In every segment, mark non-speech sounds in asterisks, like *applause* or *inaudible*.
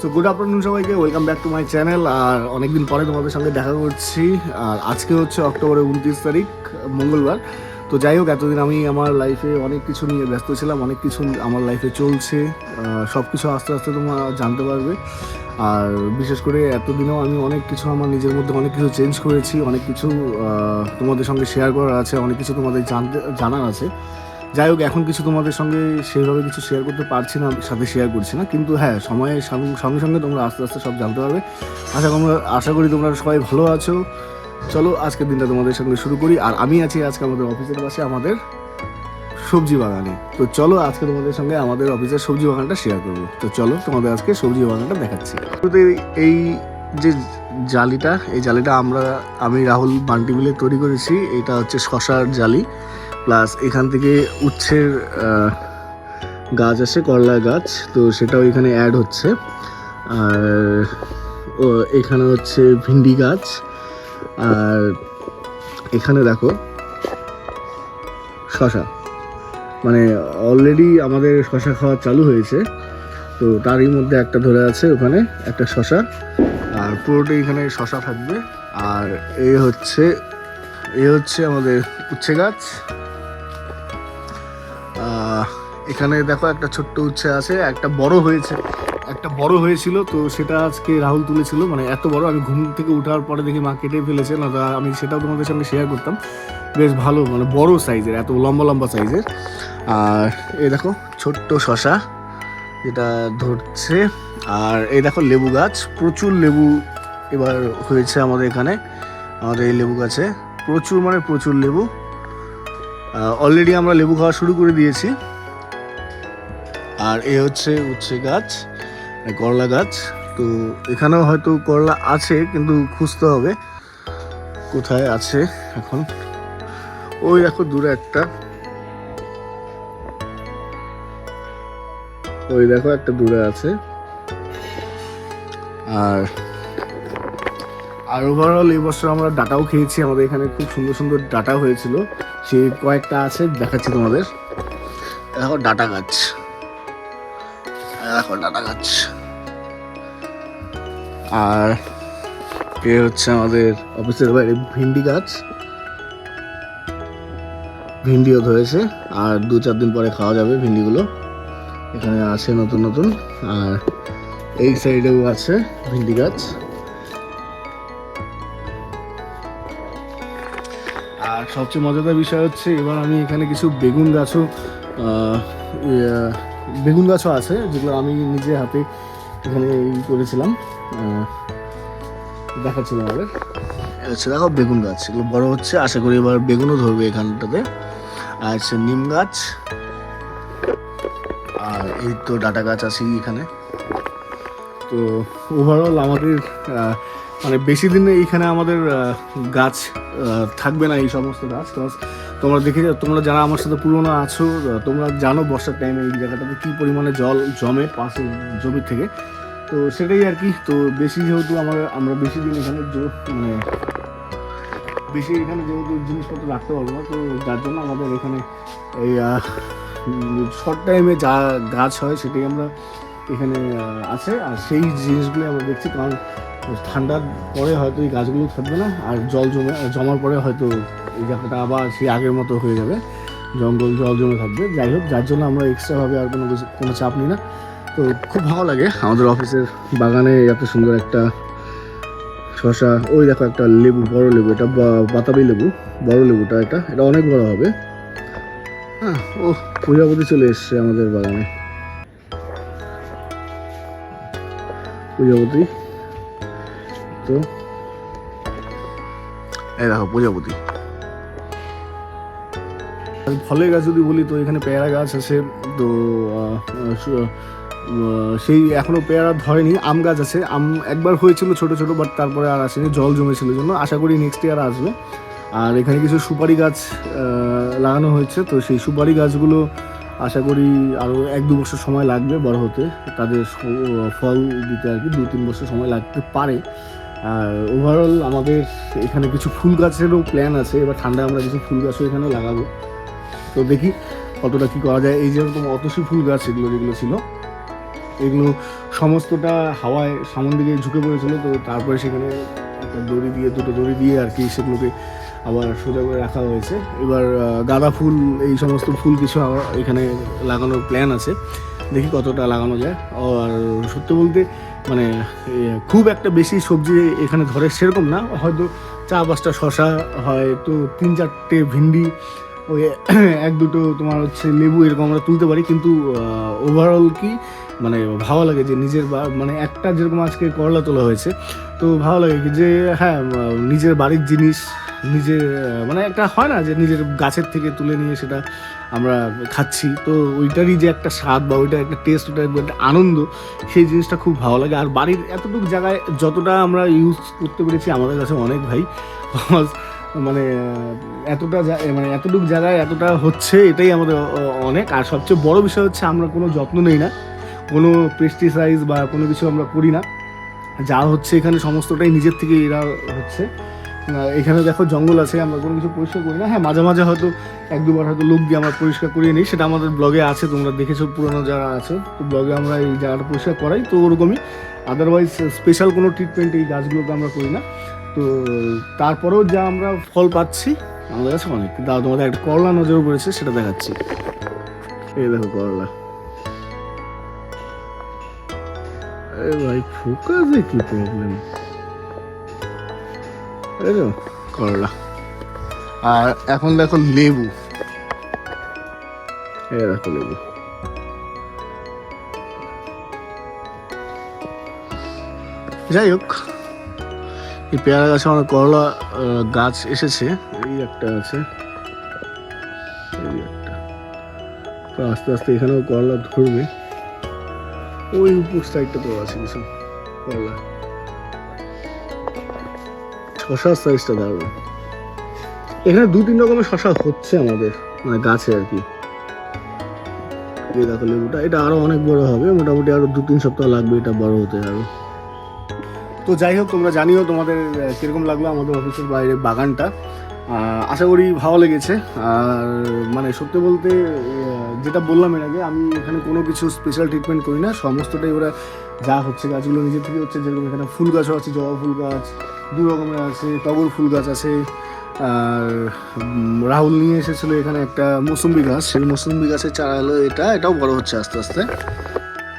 So good afternoon সবাইকে welcome back to my channel আর অনেকদিন পরে তোমাদের সঙ্গে দেখা করছি, আর আজকে হচ্ছে অক্টোবরের উনত্রিশ তারিখ, মঙ্গলবার। তো যাই হোক, এতদিন আমি আমার লাইফে অনেক কিছু নিয়ে ব্যস্ত ছিলাম, অনেক কিছু আমার লাইফে চলছে সব কিছু আস্তে আস্তে তোমরা জানতে পারবে। আর বিশেষ করে এতদিনেও আমি অনেক কিছু আমার নিজের মধ্যে অনেক কিছু চেঞ্জ করেছি, অনেক কিছু তোমাদের সঙ্গে শেয়ার করার আছে, অনেক কিছু তোমাদের জানতে, জানার আছে। যাই হোক, এখন কিছু তোমাদের সঙ্গে সেইভাবে কিছু শেয়ার করতে পারছি না, সাথে শেয়ার করছি না, কিন্তু হ্যাঁ সময়ের সঙ্গে সঙ্গে তোমরা আস্তে আস্তে সব জানতে পারবে। আশা তোমরা আশা করি তোমরা সবাই ভালো আছো। চলো, আজকের দিনটা তোমাদের সঙ্গে শুরু করি। আর আমি আছি আজকে আমাদের অফিসের পাশে আমাদের সবজি বাগানে। তো চলো, আজকে তোমাদের সঙ্গে আমাদের অফিসের সবজি বাগানটা শেয়ার করব। তো চলো, তোমাদের আজকে সবজি বাগানটা দেখাচ্ছি। এই যে জালিটা, এই জালিটা আমরা আমি রাহুল বান্টি মিলে তৈরি করেছি, এটা হচ্ছে শশার জালি। প্লাস এখান থেকে উচ্ছের গাছ আছে, করলা গাছ। তো সেটাও এখানে অ্যাড হচ্ছে। আর এখানে হচ্ছে ভিন্ডি গাছ। আর এখানে দেখো, শশা। মানে অলরেডি আমাদের শশা খাওয়া চালু হয়েছে। তো তারই মধ্যে একটা ধরে আছে ওখানে, একটা শশা। আর পুরোটাই এখানে শশা থাকবে। আর এ হচ্ছে এ হচ্ছে আমাদের উচ্ছে গাছ। এখানে দেখো একটা ছোট্ট উচ্ছে আছে, একটা বড় হয়েছে। একটা বড় হয়েছিল, তো সেটা আজকে রাহুল তুলেছিল মানে এত বড়, আমি ঘুম থেকে উঠার পরে দেখি মা কেটে ফেলেছে না আমি সেটাও তোমাদের সঙ্গে শেয়ার করতাম। বেশ ভালো মানে বড় সাইজের এত লম্বা লম্বা সাইজের আর এই দেখো, ছোট্ট শশা যেটা ধরছে। আর এই দেখো লেবু গাছ, প্রচুর লেবু এবার হয়েছে আমাদের এখানে, আমাদের এই লেবু গাছে। প্রচুর মানে প্রচুর লেবু। অলরেডি আমরা লেবু খাওয়া শুরু করে দিয়েছি। আর এ হচ্ছে উচ্ছে গাছ করলা গাছ। তো এখানেও হয়তো করলা আছে, কিন্তু খুঁজতে হবে কোথায় আছে এখন। ওই দেখো দূরে একটা। ওই দেখো একটা দূরে আছে। আর আর ওভারঅল এই বছর আমরা ডাটাও খেয়েছি। আমাদের এখানে খুব সুন্দর সুন্দর ডাটা হয়েছিল। সেই কয়েকটা আছে, দেখাচ্ছি তোমাদের। দেখো ডাটা গাছ। দেখো ডাটা গাছ আর এ হচ্ছে আমাদের অফিসের বাইরে ভিন্ডি গাছ। ভিন্ডিও ধরেছে আর দু চার দিন পরে খাওয়া যাবে ভিন্ডিগুলো। এখানে আছে নতুন নতুন আর এই সাইডেও আছে ভিন্ডি গাছ। আর সবচেয়ে মজাদার বিষয় হচ্ছে এবার আমি এখানে কিছু বেগুন গাছও ইয়ে, বেগুন গাছও আছে যেগুলো আমি নিজে হাতে এখানে ই করেছিলাম। আহ, দেখাচ্ছিলাম আমাদের হচ্ছে দেখো বেগুন গাছ এগুলো বড় হচ্ছে আশা করি এবার বেগুনও ধরবে এখানটাতে। আর হচ্ছে নিম গাছ আর এই তো ডাটা গাছ আছে এখানে। তো ওভারঅল আমাদের মানে বেশি দিন এইখানে আমাদের গাছ থাকবে না এই সমস্ত গাছ তোমরা দেখে তোমরা যারা আমার সাথে পুরনো আছো তোমরা জানো বর্ষার টাইমে এই জায়গাটাতে কী পরিমাণে জল জমে পাশে জমির থেকে। তো সেটাই আর কি, তো বেশি যেহেতু আমার, আমরা বেশি দিন এখানে মানে বেশি এখানে যেহেতু জিনিসপত্র রাখতে পারব না, তো যার জন্য আমাদের এখানে এই শর্ট টাইমে যা গাছ হয় সেটাই আমরা এখানে আছে। আর সেই জিনিসগুলো আমরা দেখছি, কারণ ঠান্ডার পরে হয়তো এই গাছগুলো থাকবে না, আর জল জমে, জমার পরে হয়তো এই জায়গাটা আবার সেই আগের মতো হয়ে যাবে। জঙ্গল, জল জমে থাকবে। যাই হোক, যার জন্য আমরা এক্সট্রাভাবে আর কোনো কিছু, কোনো চাপ নিই না। তো খুব ভালো লাগে আমাদের অফিসের বাগানে এত সুন্দর একটা শশা ওই দেখো একটা লেবু, বড় লেবু, এটা বাতাবি লেবু, বড় লেবুটা এটা এটা অনেক বড় হবে। হ্যাঁ ও প্রজাপতি চলে এসছে আমাদের বাগানে। প্রজাপতি তো? এই দেখো প্রজাপতি ফলের গাছ যদি বলি তো এখানে পেয়ারা গাছ আছে তো সেই এখনও পেয়ারা ধরেনি আম গাছ আছে। আম একবার হয়েছিল ছোট ছোট বাট তারপরে আর আসেনি জল জমেছিল জন্য। আশা করি নেক্সট ইয়ার আসবে। আর এখানে কিছু সুপারি গাছ লাগানো হয়েছে তো সেই সুপারি গাছগুলো আশা করি আরও এক দু বছর সময় লাগবে বড় হতে। তাদের ফল দিতে আর কি দু তিন বছর সময় লাগতে পারে। আর ওভারঅল আমাদের এখানে কিছু ফুল গাছেরও প্ল্যান আছে, এবার ঠান্ডায় আমরা কিছু ফুল গাছও এখানে লাগাবো। তো দেখি কতটা কী করা যায়। এই যেরকম অতসী ফুল গাছ এগুলো যেগুলো ছিল, এগুলো সমস্তটা হাওয়ায় সামন দিকে ঝুঁকে পড়েছিল, তো তারপরে সেখানে একটা দড়ি দিয়ে, দুটো দড়ি দিয়ে আর কি সেগুলোকে আবার সোজা করে রাখা হয়েছে। এবার গাঁদা ফুল, এই সমস্ত ফুল কিছু আবার এখানে লাগানোর প্ল্যান আছে। দেখি কতটা লাগানো যায়। আর সত্যি বলতে মানে খুব একটা বেশি সবজি এখানে ধরে সেরকম না। হয়তো চা পাঁচটা শশা হয় তো তিন চারটে ভিন্ডি, ওই *coughs* এক দুটো তোমার হচ্ছে লেবু এরকম আমরা তুলতে পারি। কিন্তু ওভারঅল কি মানে ভালো লাগে যে নিজের মানে একটা যেরকম আজকে করলা তোলা হয়েছে, তো ভালো লাগে যে হ্যাঁ নিজের বাড়ির জিনিস নিজের মানে একটা হয় না যে নিজের গাছের থেকে তুলে নিয়ে সেটা আমরা খাচ্ছি। তো ওইটারই যে একটা স্বাদ বা ওইটার একটা টেস্ট ওটার একটা আনন্দ, সেই জিনিসটা খুব ভালো লাগে। আর বাড়ির এতটুকু জায়গায় যতটা আমরা ইউজ করতে পেরেছি, আমাদের কাছে অনেক ভাই। মানে এতটা মানে এতটুকু জায়গায় এতটা হচ্ছে, এটাই আমাদের অনেক। আর সবচেয়ে বড় বিষয় হচ্ছে, আমরা কোনো যত্ন নেই না। কোনো পেস্টিসাইড বা কোনো কিছু আমরা করি না। যা হচ্ছে এখানে সমস্তটাই নিজের থেকে এরা হচ্ছে। এখানে দেখো জঙ্গল আছে, আমরা কোনো কিছু পরিষ্কার করি না। হ্যাঁ মাঝে মাঝে হয়তো এক দুবার হয়তো লোক দিয়ে আমরা পরিষ্কার করিয়ে নিই, সেটা আমাদের ব্লগে আছে, তোমরা দেখেছ পুরোনো যারা আছে, তো ব্লগে আমরা এই জায়গাটা পরিষ্কার করাই, তো ওরকমই। আদারওয়াইজ স্পেশাল কোনো ট্রিটমেন্ট এই গাছগুলোকে আমরা করি না। তো তারপরেও যা আমরা ফল পাচ্ছি, আমাদের কাছে অনেক। দাও তোমাদের একটা করলা নজর পড়েছে, সেটা দেখাচ্ছি। এই দেখো করলা। ভাই, ফোকাসে কি প্রবলেম করলা। আর এখন দেখো লেবু। এই দেখো লেবু। যাই হোক, এই পেয়ারা গাছে আমার করলা গাছ এসেছে। এই একটা আছে। আস্তে আস্তে এখানেও করলা ধরবে। ওই উপর সাইডটা তো আছে কিছু করলা। শশার সাইজটা দারুণ এখানে দু তিন রকমের শশা হচ্ছে আমাদের মানে গাছে আর কি। দেখো লেবুটা, এটা আরও অনেক বড় হবে, মোটামুটি আরও দু তিন সপ্তাহ লাগবে এটা বড় হতে আরও। তো যাই হোক, তোমরা জানিও তোমাদের কীরকম লাগল আমাদের অফিসের বাইরে বাগানটা। আশা করি ভালো লেগেছে। আর মানে সত্যি বলতে যেটা বললাম এর আগে, আমি এখানে কোনো কিছু স্পেশাল ট্রিটমেন্ট করি না। সমস্তটাই ওরা যা হচ্ছে গাছগুলো নিজে থেকে হচ্ছে, যেরকম এখানে ফুল গাছও আছে, জবা ফুল গাছ দু রকমের আছে, টগর ফুল গাছ আছে, আর রাহুল নিয়ে এসেছিল এখানে একটা মৌসুম্বি গাছ। সেই মৌসুম্বি গাছের চারা হলো এটা, এটাও বড় হচ্ছে আস্তে আস্তে।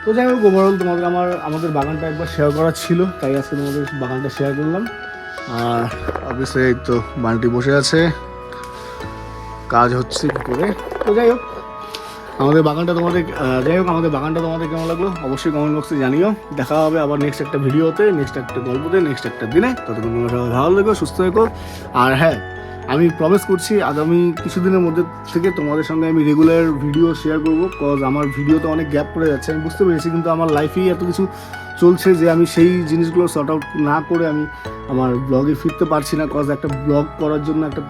তো যাই হোক ওভারঅল তোমাদের আমার, আমাদের বাগানটা একবার শেয়ার করা ছিল, তাই আজকে তোমাদের বাগানটা শেয়ার করলাম। আর অফিসে এই তো বান্টি বসে আছে। কাজ হচ্ছে কি করে? তো যাই হোক আমাদের বাগানটা তোমাদের যাই হোক, আমাদের বাগানটা তোমাদের কেমন লাগল অবশ্যই কমেন্ট বক্সে জানিও। দেখা হবে আবার নেক্সট একটা ভিডিওতে নেক্সট একটা গল্পতে নেক্সট একটা দিনে। ততক্ষণ তোমরা সবাই ভালো থেকো, সুস্থ থেকো। আর হ্যাঁ আমি প্রমিস করছি আগামী কিছুদিনের মধ্যে থেকে তোমাদের সঙ্গে আমি রেগুলার ভিডিও শেয়ার করব কজ আমার ভিডিওতে অনেক গ্যাপ পড়ে যাচ্ছে। আমি বুঝতে পেরেছি, কিন্তু আমার লাইফেই এত কিছু চলছে যে আমি সেই জিনিসগুলো সর্ট আউট না করে আমি আমার ব্লগে ফিরতে পারছি না। কজ একটা ব্লগ করার জন্য একটা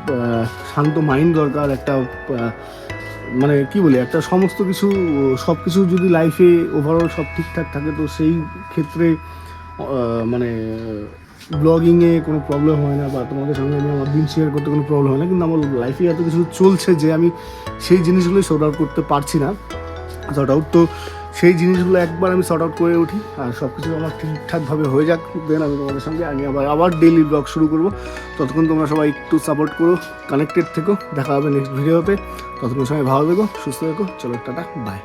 শান্ত মাইন্ড দরকার, একটা মানে কি বলি, একটা সমস্ত কিছু সব কিছু যদি লাইফে ওভারঅল সব ঠিকঠাক থাকে, তো সেই ক্ষেত্রে মানে ব্লগিংয়ে কোনো প্রবলেম হয় না বা তোমাদের সঙ্গে আমি আমার দিন শেয়ার করতে কোনো প্রবলেম হয় না, কিন্তু আমার লাইফে এত কিছু চলছে যে আমি সেই জিনিসগুলোই শোট আউট করতে পারছি না শর্ট আউট তো সেই জিনিসগুলো একবার আমি শর্ট আউট করে উঠি আর সব কিছু আমার ঠিকঠাকভাবে হয়ে যাক। দেন আমি তোমাদের সঙ্গে আমি আবার আবার ডেইলি ব্লগ শুরু করব। ততক্ষণ তোমরা সবাই একটু সাপোর্ট করো কানেক্টেড থেকো। দেখা হবে নেক্সট ভিডিওতে ততক্ষণ সবাই ভালো থেকো, সুস্থ থেকো। চলো, টাটা বাই